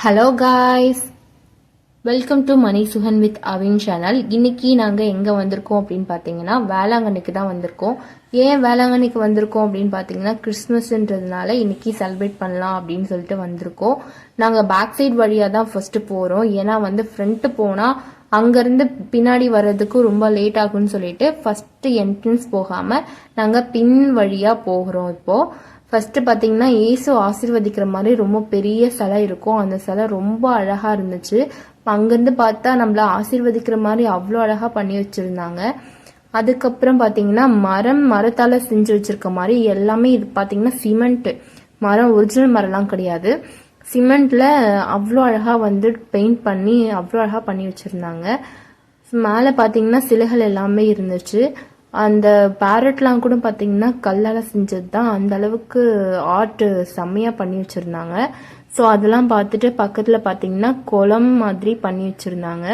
Hello guys welcome to Mani Sugan with Avin channel இன்னைக்கு நாங்கள் எங்கே வந்திருக்கோம் அப்படின்னு பார்த்தீங்கன்னா வேளாங்கண்ணிக்கு தான் வந்திருக்கோம். ஏன் வேளாங்கண்ணிக்கு வந்திருக்கோம் அப்படின்னு பார்த்தீங்கன்னா கிறிஸ்மஸ்ன்றதுனால இன்னைக்கு செலிப்ரேட் பண்ணலாம் அப்படின்னு சொல்லிட்டு வந்திருக்கோம். நாங்கள் பேக் சைட் வழியாக தான் ஃபர்ஸ்ட் போகிறோம் ஏன்னா வந்து ஃப்ரண்ட்டு போனால் அங்கேருந்து பின்னாடி வர்றதுக்கு ரொம்ப லேட் ஆகும்னு சொல்லிட்டு ஃபஸ்ட்டு என்ட்ரன்ஸ் போகாமல் நாங்கள் பின் வழியாக போகிறோம் இப்போது ஃபஸ்ட்டு பார்த்தீங்கன்னா இயேசு ஆசிர்வதிக்கிற மாதிரி ரொம்ப பெரிய சிலை இருக்கும். அந்த சிலை ரொம்ப அழகாக இருந்துச்சு. அங்கேருந்து பார்த்தா நம்மள ஆசிர்வதிக்கிற மாதிரி அவ்வளோ அழகாக பண்ணி வச்சுருந்தாங்க. அதுக்கப்புறம் பார்த்தீங்கன்னா மரம் மரத்தால் செஞ்சு வச்சுருக்க மாதிரி எல்லாமே இது பார்த்தீங்கன்னா சிமெண்ட்டு மரம் ஒரிஜினல் மரம்லாம் கிடையாது. சிமெண்ட்டில் அவ்வளோ அழகாக வந்து பெயிண்ட் பண்ணி அவ்வளோ அழகாக பண்ணி வச்சுருந்தாங்க. மேலே பார்த்தீங்கன்னா சிலைகள் எல்லாமே இருந்துச்சு. அந்த பேரட்லாம் கூட பார்த்தீங்கன்னா கல்லால் செஞ்சது தான் அந்த அளவுக்கு ஆர்ட் செம்மையாக பண்ணி வச்சுருந்தாங்க. ஸோ அதெல்லாம் பார்த்துட்டு பக்கத்தில் பார்த்தீங்கன்னா குளம் மாதிரி பண்ணி வச்சுருந்தாங்க.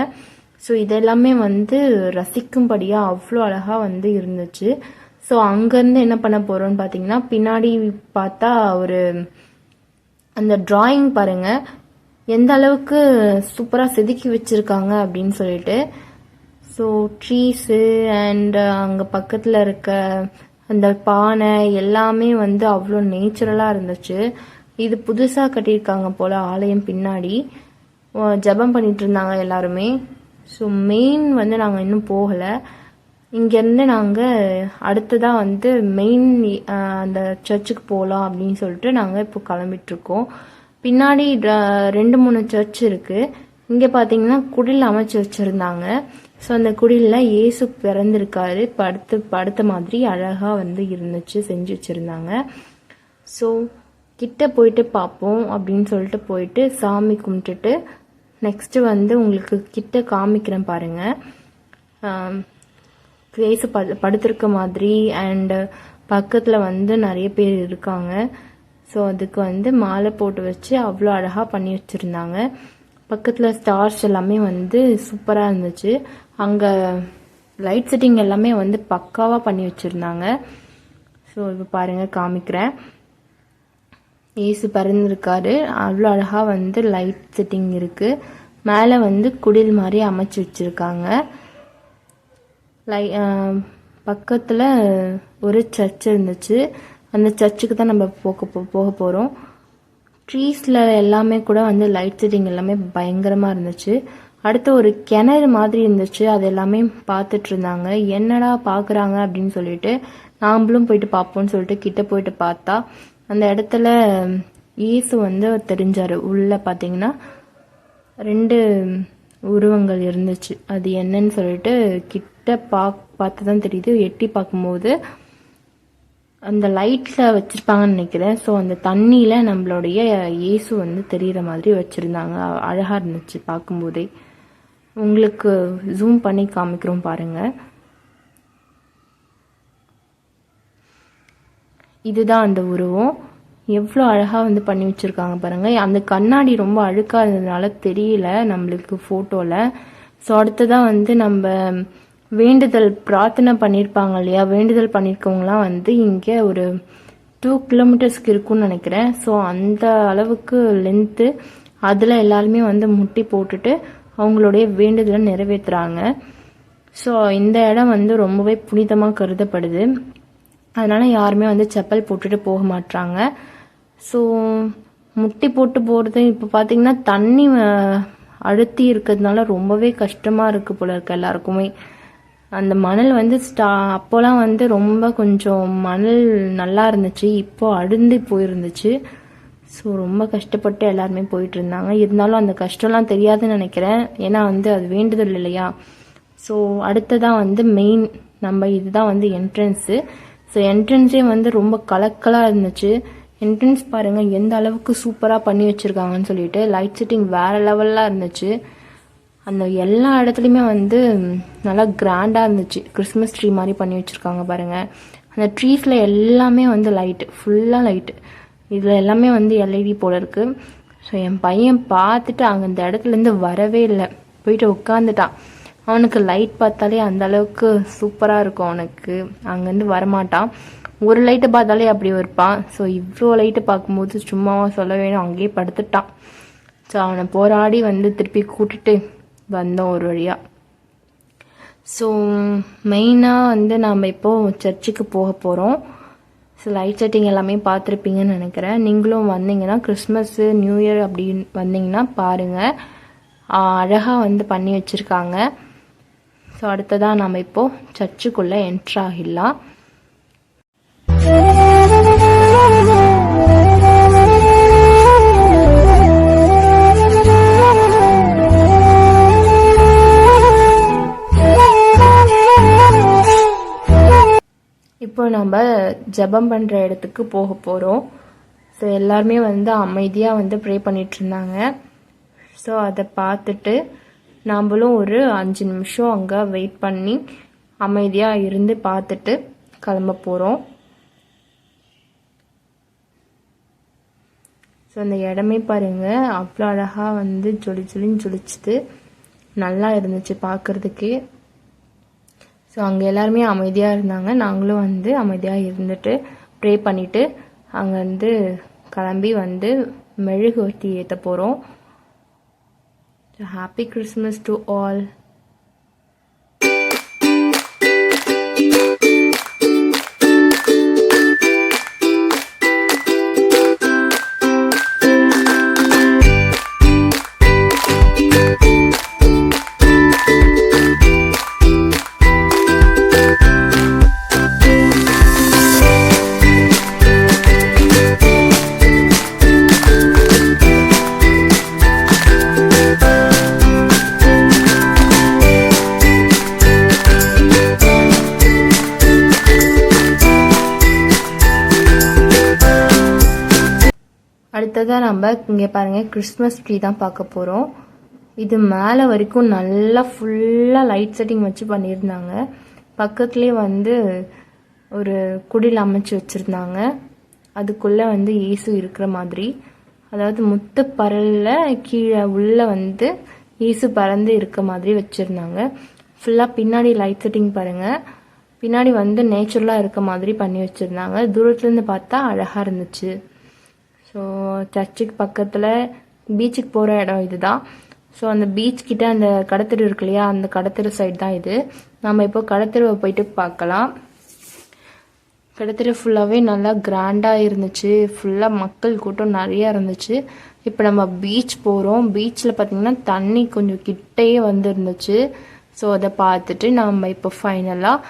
ஸோ இதெல்லாமே வந்து ரசிக்கும்படியாக அவ்வளோ அழகாக வந்து இருந்துச்சு. ஸோ அங்கேருந்து என்ன பண்ண போகிறோம்னு பார்த்தீங்கன்னா பின்னாடி பார்த்தா ஒரு அந்த டிராயிங் பாருங்கள் எந்த அளவுக்கு சூப்பராக செதுக்கி வச்சுருக்காங்க அப்படின்னு சொல்லிட்டு. ஸோ ட்ரீஸு அண்ட் uh, அங்கே பக்கத்தில் இருக்க அந்த பானை எல்லாமே வந்து அவ்வளோ நேச்சுரலாக இருந்துச்சு. இது புதுசாக கட்டியிருக்காங்க போல் ஆலயம் பின்னாடி. ஜபம் ஜெபம் பண்ணிட்டு இருந்தாங்க எல்லாருமே. ஸோ மெயின் வந்து நாங்கள் இன்னும் போகலை. இங்கேருந்து நாங்கள் அடுத்ததாக வந்து மெயின் அந்த சர்ச்சுக்கு போகலாம் அப்படின்னு சொல்லிட்டு நாங்கள் இப்போ கிளம்பிட்டுருக்கோம். பின்னாடி ரெண்டு மூணு சர்ச் இருக்குது இங்கே பார்த்தீங்கன்னா குடில் அமைச்சு வச்சுருந்தாங்க. ஸோ அந்த குடிலில் இயேசு பிறந்திருக்காரு. படுத்து படுத்த மாதிரி அழகாக வந்து இருந்துச்சு செஞ்சு வச்சுருந்தாங்க. ஸோ கிட்ட போயிட்டு பார்ப்போம் அப்படின்னு சொல்லிட்டு போயிட்டு சாமி கும்பிட்டுட்டு நெக்ஸ்ட்டு வந்து உங்களுக்கு கிட்ட காமிக்கிறேன் பாருங்கள் ஏசு இயேசு படு படுத்திருக்க மாதிரி அண்டு பக்கத்தில் வந்து நிறைய பேர் இருக்காங்க. ஸோ அதுக்கு வந்து மாலை போட்டு வச்சு அவ்வளோ அழகாக பண்ணி வச்சுருந்தாங்க. பக்கத்தில் ஸ்டார்ஸ் எல்லாமே வந்து சூப்பராக இருந்துச்சு. அங்கே லைட் செட்டிங் எல்லாமே வந்து பக்காவாக பண்ணி வச்சுருந்தாங்க. ஸோ இப்போ பாருங்கள் காமிக்கிறேன். ஏசு பறந்துருக்காரு. அவ்வளோ அழகாக வந்து லைட் செட்டிங் இருக்குது மேலே வந்து குடில் மாதிரி அமைச்சு வச்சுருக்காங்க. லை பக்கத்தில் ஒரு சர்ச் இருந்துச்சு. அந்த சர்ச்சுக்கு தான் நம்ம போக போ- போக போகிறோம் ட்ரீஸில் எல்லாமே கூட வந்து லைட் செட்டிங் எல்லாமே பயங்கரமாக இருந்துச்சு. அடுத்து ஒரு கிணறு மாதிரி இருந்துச்சு. அது எல்லாமே பார்த்துட்டு இருந்தாங்க. என்னடா பார்க்குறாங்க அப்படின்னு சொல்லிட்டு நாமளும் போயிட்டு பார்ப்போம்னு சொல்லிட்டு கிட்ட போயிட்டு பார்த்தா அந்த இடத்துல இயேசு வந்து தெரிஞ்சார். உள்ளே பார்த்தீங்கன்னா ரெண்டு உருவங்கள் இருந்துச்சு. அது என்னன்னு சொல்லிட்டு கிட்ட பா பார்த்து தான் தெரியுது. எட்டி பார்க்கும்போது அந்த லைட்டில் வச்சுருப்பாங்கன்னு நினைக்கிறேன். ஸோ அந்த தண்ணியில் நம்மளுடைய இயேசு வந்து தெரிகிற மாதிரி வச்சுருந்தாங்க. அழகாக இருந்துச்சு பார்க்கும்போதே. உங்களுக்கு ஜூம் பண்ணி காமிக்கிறோம் பாருங்கள் இதுதான் அந்த உருவம். எவ்வளோ அழகாக வந்து பண்ணி வச்சுருக்காங்க பாருங்கள் அந்த கண்ணாடி ரொம்ப அழுக்காக இருந்ததுனால தெரியல நம்மளுக்கு ஃபோட்டோவில் ஸோ அடுத்ததான் வந்து நம்ம வேண்டுதல் பிரார்த்தனை பண்ணியிருப்பாங்க இல்லையா? வேண்டுதல் பண்ணியிருக்கவங்களாம் வந்து இங்கே ஒரு டூ கிலோமீட்டர்ஸ்க்கு இருக்கும்னு நினைக்கிறேன். ஸோ அந்த அளவுக்கு லென்த்து அதில் எல்லாருமே வந்து முட்டி போட்டுட்டு அவங்களுடைய வேண்டுதலை நிறைவேற்றுறாங்க ஸோ இந்த இடம் வந்து ரொம்பவே புனிதமாக கருதப்படுது. அதனால் யாருமே வந்து செப்பல் போட்டுட்டு போக மாட்றாங்க. ஸோ முட்டி போட்டு போகிறது இப்போ பார்த்தீங்கன்னா தண்ணி அழுத்தி இருக்கிறதுனால ரொம்பவே கஷ்டமாக இருக்குது போல இருக்க எல்லாருக்குமே. அந்த மணல் வந்து ஸ்டா அப்போலாம் வந்து ரொம்ப கொஞ்சம் மணல் நல்லா இருந்துச்சு. இப்போ அடுந்து போயிருந்துச்சு. ஸோ ரொம்ப கஷ்டப்பட்டு எல்லாருமே போயிட்டு இருந்தாங்க. இருந்தாலும் அந்த கஷ்டம்லாம் தெரியாதுன்னு நினைக்கிறேன். ஏன்னா வந்து அது வேண்டுதல் இல்லையா? ஸோ அடுத்ததான் வந்து மெயின் நம்ம இதுதான் வந்து என்ட்ரன்ஸு ஸோ என்ட்ரன்ஸே வந்து ரொம்ப கலக்கலாக இருந்துச்சு. என்ட்ரன்ஸ் பாருங்கள் எந்த அளவுக்கு சூப்பராக பண்ணி வச்சுருக்காங்கன்னு சொல்லிட்டு லைட் செட்டிங் வேறு லெவலில் இருந்துச்சு. அந்த எல்லா இடத்துலையுமே வந்து நல்லா கிராண்டாக இருந்துச்சு. கிறிஸ்மஸ் ட்ரீ மாதிரி பண்ணி வச்சுருக்காங்க பாருங்கள் அந்த ட்ரீஸில் எல்லாமே வந்து லைட்டு ஃபுல்லாக லைட்டு இதில் எல்லாமே வந்து எல்இடி போல இருக்குது ஸோ என் பையன் பார்த்துட்டு அங்கே அந்த இடத்துலேருந்து வரவே இல்லை. போயிட்டு உட்காந்துட்டான் அவனுக்கு லைட் பார்த்தாலே அந்த அளவுக்கு சூப்பராக இருக்கும் அவனுக்கு. அங்கேருந்து வரமாட்டான். ஒரு லைட்டை பார்த்தாலே அப்படி இருப்பான். ஸோ இவ்வளோ லைட்டு பார்க்கும்போது சும்மாவா சொல்ல வேணும். அங்கேயே படுத்துட்டான். ஸோ அவனை போராடி வந்து திருப்பி கூட்டிட்டு வந்தோம் ஒரு வழியாக ஸோ மெயினாக வந்து நாம் இப்போது சர்ச்சுக்கு போக போகிறோம் ஸோ லைட் செட்டிங் எல்லாமே பார்த்துருப்பீங்கன்னு நினைக்கிறேன். நீங்களும் வந்தீங்கன்னா கிறிஸ்மஸ்ஸு நியூ இயர் அப்படின்னு வந்தீங்கன்னா பாருங்கள் அழகாக வந்து பண்ணி வச்சுருக்காங்க. ஸோ அடுத்ததாக நாம் இப்போது சர்ச்சுக்குள்ளே என்ட்ராகிடலாம் இப்போ நம்ம ஜெபம் பண்ணுற இடத்துக்கு போக போகிறோம் ஸோ எல்லாருமே வந்து அமைதியாக வந்து ப்ரே பண்ணிட்டு இருந்தாங்க. ஸோ அதை பார்த்துட்டு நாம்பளும் ஒரு அஞ்சு நிமிஷம் அங்கே வெயிட் பண்ணி அமைதியாக இருந்து பார்த்துட்டு கிளம்ப போகிறோம் ஸோ அந்த இடமே பாருங்கள் அவ்வளோ அழகாக வந்து ஜொலி ஜொலின்னு ஜொலிச்சுது. நல்லா இருந்துச்சு பார்க்குறதுக்கே. ஸோ அங்கே எல்லாருமே அமைதியாக இருந்தாங்க. நாங்களும் வந்து அமைதியாக இருந்துட்டு ப்ரே பண்ணிவிட்டு அங்கே வந்து கிளம்பி வந்து மெழுகுவர்த்தி ஏற்ற போகிறோம் ஹாப்பி கிறிஸ்மஸ் டு ஆல் அடுத்ததாக நம்ம இங்கே பாருங்கள் கிறிஸ்மஸ் ட்ரீ தான் பார்க்க போகிறோம் இது மேலே வரைக்கும் நல்லா ஃபுல்லாக லைட் செட்டிங் வச்சு பண்ணியிருந்தாங்க. பக்கத்துலேயே வந்து ஒரு குடில் அமைச்சு வச்சுருந்தாங்க. அதுக்குள்ளே வந்து இயேசு இருக்கிற மாதிரி. அதாவது முத்து பரலில் கீழே உள்ளே வந்து இயேசு பறந்து இருக்க மாதிரி வச்சுருந்தாங்க. ஃபுல்லாக பின்னாடி லைட் செட்டிங் பாருங்கள் பின்னாடி வந்து நேச்சுரலாக இருக்க மாதிரி பண்ணி வச்சுருந்தாங்க. தூரத்துலேருந்து பார்த்தா அழகாக இருந்துச்சு. ஸோ சர்ச்சுக்கு பக்கத்தில் பீச்சுக்கு போகிற இடம் இதுதான். ஸோ அந்த பீச் கிட்ட அந்த கடத்தெரு இருக்கு இல்லையா? அந்த கடத்தெரு சைடு தான் இது. நம்ம இப்போ கடத்தெருவை போயிட்டு பார்க்கலாம். கடத்தெரு ஃபுல்லாகவே நல்லா கிராண்டாக இருந்துச்சு. ஃபுல்லாக மக்கள் கூட்டம் நிறையா இருந்துச்சு. இப்போ நம்ம பீச் போகிறோம் பீச்சில் பார்த்திங்கன்னா தண்ணி கொஞ்சம் கிட்டேயே வந்துருந்துச்சு. ஸோ அதை பார்த்துட்டு நம்ம இப்போ ஃபைனலாக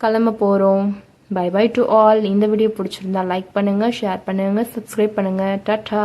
கிளம்ப போகிறோம் பை பை டு ஆல் இந்த வீடியோ பிடிச்சிருந்தா லைக் பண்ணுங்கள் ஷேர் பண்ணுங்கள் சப்ஸ்கிரைப் பண்ணுங்கள் டாட்டா